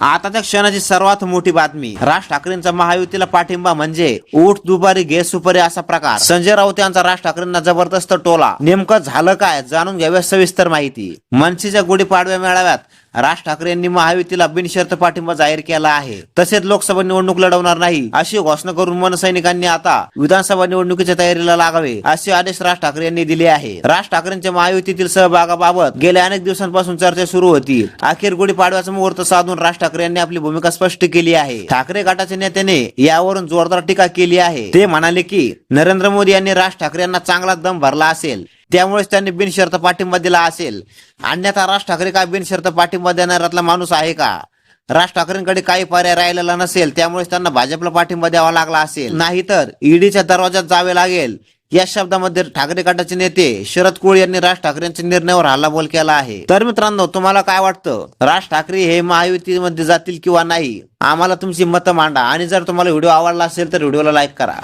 आता त्या क्षणाची सर्वात मोठी बातमी. राज ठाकरेंचा महायुतीला पाठिंबा म्हणजे उठ दुपारी घे सुपारी असा प्रकार. संजय राऊत यांचा राज ठाकरेंना जबरदस्त टोला. नेमकं झालं काय? जाणून घ्याव्या सविस्तर माहिती. मनसीच्या गुढीपाडव्या मेळाव्यात राज ठाकरे यांनी महायुतीला बिनशर्त पाठिंबा जाहीर केला आहे. तसेच लोकसभा निवडणूक लढवणार नाही अशी घोषणा करून मनसैनिकांनी आता विधानसभा निवडणुकीच्या तयारीला लागावे असे आदेश राज ठाकरे यांनी दिले आहे. राज ठाकरेंच्या महायुतीतील सहभागाबाबत गेल्या अनेक दिवसांपासून चर्चा सुरू होती. अखेर गुढीपाडव्याचा मुहूर्त साधून राज ठाकरे यांनी आपली भूमिका स्पष्ट केली आहे. ठाकरे गटाच्या नेत्याने यावरून जोरदार टीका केली आहे. ते म्हणाले की नरेंद्र मोदी यांनी राज ठाकरे यांना चांगला दम भरला असेल. त्यामुळेच त्यांनी बिनशर्त पाठिंबा दिला असेल. अन्यथा राज ठाकरे काय बिनशर्त पाठिंबा देणाऱ्यातला माणूस आहे का? राज ठाकरेंकडे काही पर्याय राहिलेला नसेल त्यामुळेच त्यांना भाजपला पाठिंबा द्यावा लागला असेल. नाहीतर ईडीच्या दरवाजात जावे लागेल. या शब्दामध्ये ठाकरे गटाचे नेते शरद कोळी यांनी राज ठाकरेंच्या निर्णयावर हल्लाबोल केला आहे. तर मित्रांनो तुम्हाला काय वाटतं? राज ठाकरे हे महायुतीमध्ये जातील किंवा नाही? आम्हाला तुमची मतं मांडा आणि जर तुम्हाला व्हिडिओ आवडला असेल तर व्हिडिओला लाईक करा.